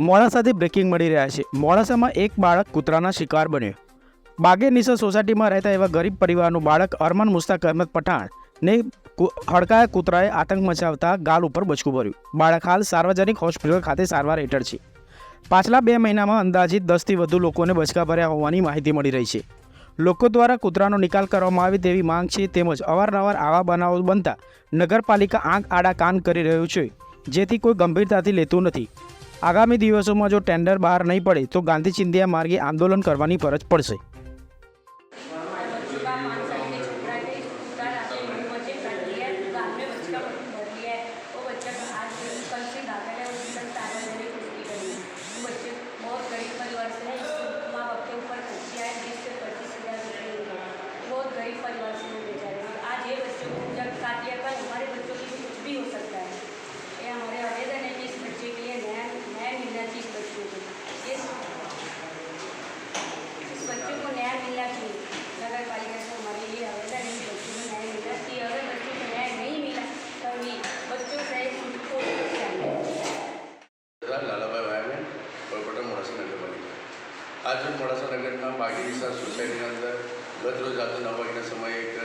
મોડાસાથી breaking મળી રહ્યા છે. મોડાસામાં એક બાળક કૂતરાના શિકાર બન્યો. બાગેનિસર સોસાયટીમાં રહેતા એવા ગરીબ પરિવારનું બાળક અરમાન મુસ્તાક અહેમદ પઠાણ ને હડકાયા કૂતરાએ આતંક મચાવતા ગાલ ઉપર બચકું ભર્યું. બાળક હાલ સાર્વજનિક હોસ્પિટલ ખાતે સારવાર હેઠળ છે. પાછલા બે મહિનામાં અંદાજિત દસથી વધુ લોકોને બચકા ભર્યા હોવાની માહિતી મળી રહી છે. લોકો દ્વારા કૂતરાનો નિકાલ કરવામાં આવે તેવી માંગ છે તેમજ અવારનવાર આવા બનાવો બનતા નગરપાલિકા આંખ આડા કાન કરી રહ્યું છે, જેથી કોઈ ગંભીરતાથી લેતું નથી. આગામી દિવસોમાં જો ટેન્ડર બહાર નહીં પડે તો ગાંધી ચિંધ્યા માર્ગે આંદોલન કરવાની ફરજ પડશે बच्चों का पाँच સરદાર લાલાભાઈ વાયામે કોર્પોરેટર મોડાસા નગરપાલિકા આજ મોડાસા નગરમાં બાગી વિસ્તાર સોસાયટીની અંદર ગત રોજ રાત્રે નવ વાગ્યાના સમયે એક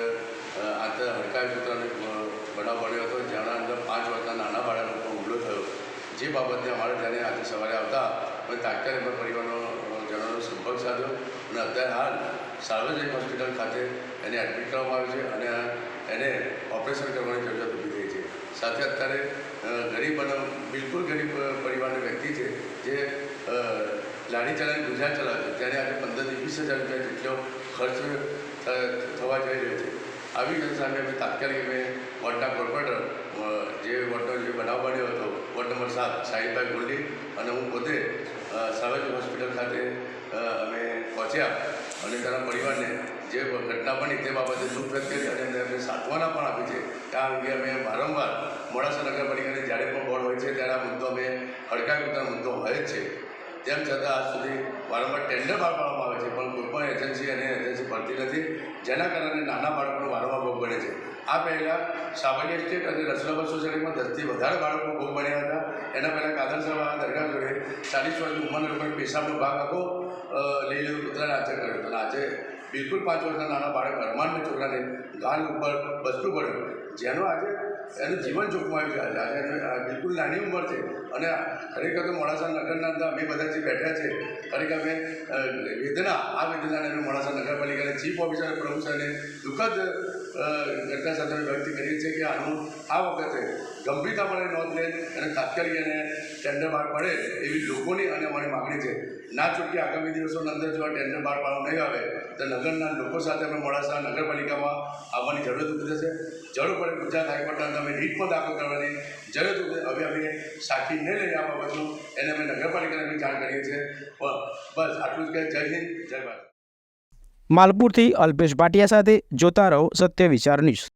આંતર હડકાય કૂતરાનો બનાવ બન્યો હતો, જેના અંદર પાંચ વર્ષના નાના બાળક ઉપર હુમલો થયો. જે બાબતે અમારે ત્યારે આજે સવારે આવતા અમે તાત્કાલિક અમારા પરિવારનો જણાનો સંપર્ક સાધ્યો અને અત્યારે હાલ સાર્વજનિક હોસ્પિટલ ખાતે એને એડમિટ કરવામાં આવ્યો છે અને એને ઓપરેશન કરવાની જરૂરિયાત ઊભી થઈ છે. સાથે અત્યારે ગરીબ અને બિલકુલ ગરીબ પરિવારનો વ્યક્તિ છે, જે લાડી ચલાવીને ગુજરાન ચલાવે છે, ત્યારે આજે પંદરથી વીસ હજાર રૂપિયા જેટલો ખર્ચ થવા જઈ રહ્યો છે. આવી સામે અમે તાત્કાલિક અમે વોર્ડના કોર્પોરેટર જે વોર્ડનો જે બનાવ બન્યો હતો વોર્ડ નંબર સાત સાહિબભાઈ ગોલ્ડી અને હું પોતે સાવેજ હોસ્પિટલ ખાતે અમે પહોંચ્યા. અને તેના પરિવારને જે ઘટના બની તે બાબતે દુઃખ વ્યક્ત અને એમને સાંત્વના પણ આપી છે. આ અંગે અમે વારંવાર મોડાસા નગરપાલિકાની જ્યારે પણ બોર્ડ હોય છે, ત્યારે આ મુદ્દો અમે હડકાવી મુદ્દો હોય જ છે. તેમ છતાં આજ સુધી વારંવાર ટેન્ડર બહાર પાડવામાં આવે છે, પણ કોઈ પણ એજન્સી અને એજન્સી ભરતી નથી, જેના કારણે નાના બાળકોનો વારંવાર ભોગ બને છે. આ પહેલાં સામાન્ય સ્ટેટ અને રસલાબર સોસાયટીમાં દસથી વધારે બાળકો ભોગ બન્યા હતા. એના પહેલાં કાદર સાહેબ દરગાહ જોડે ચાલીસ વર્ષની ઉંમરના પણ પેશાબનો ભાગ આખો લીધો કૂતરાને આચર કર્યો હતો. અને આજે બિલકુલ પાંચ વર્ષના નાના બાળક અરમાનના છોકરાને ગાલ ઉપર બસતું પડ્યું. જેનો આજે એનું જીવન જોખમાયું છે. આજે આજે બિલકુલ નાની ઉંમર છે. અને ખરેખર તો મોડાસા નગરના અંદર અમે બધા જે બેઠા છે, ખરેખર અમે વેદના, આ વેદનાને અમે મોડાસા નગરપાલિકાને ચીફ ઓફિસર, પ્રમુખ સાહેબને દુઃખદ ઘટના સાથે અમે વ્યક્ત કરીએ છીએ કે આનું આ વખતે ગંભીરતાપણે નોંધ લે અને તાત્કાલિક એને ટેન્ડર બહાર પડે એવી લોકોની અને અમારી માગણી છે. ના છૂટકે આગામી દિવસોની અંદર જો આ ટેન્ડર બહાર પાડવામાં નહીં આવે, તો નગરના લોકો સાથે અમે મોડાસા નગરપાલિકામાં આવવાની જરૂરત ઊભી થશે. જરૂર પડે ગુજરાત હાઈકોર્ટના તમે રીટ પણ દાખલ કરવાની જરૂર ઊભી હવે અમે સાખી નહીં લઈ આ બાબતનું, એને અમે નગરપાલિકાને બી જાણ કરીએ છીએ. બસ આટલું જ કહે. જય હિન્દ, જય ભારત. માલપુરથી અલ્પેશ ભાટિયા સાથે જોતા રહો સત્ય વિચાર ન્યૂઝ.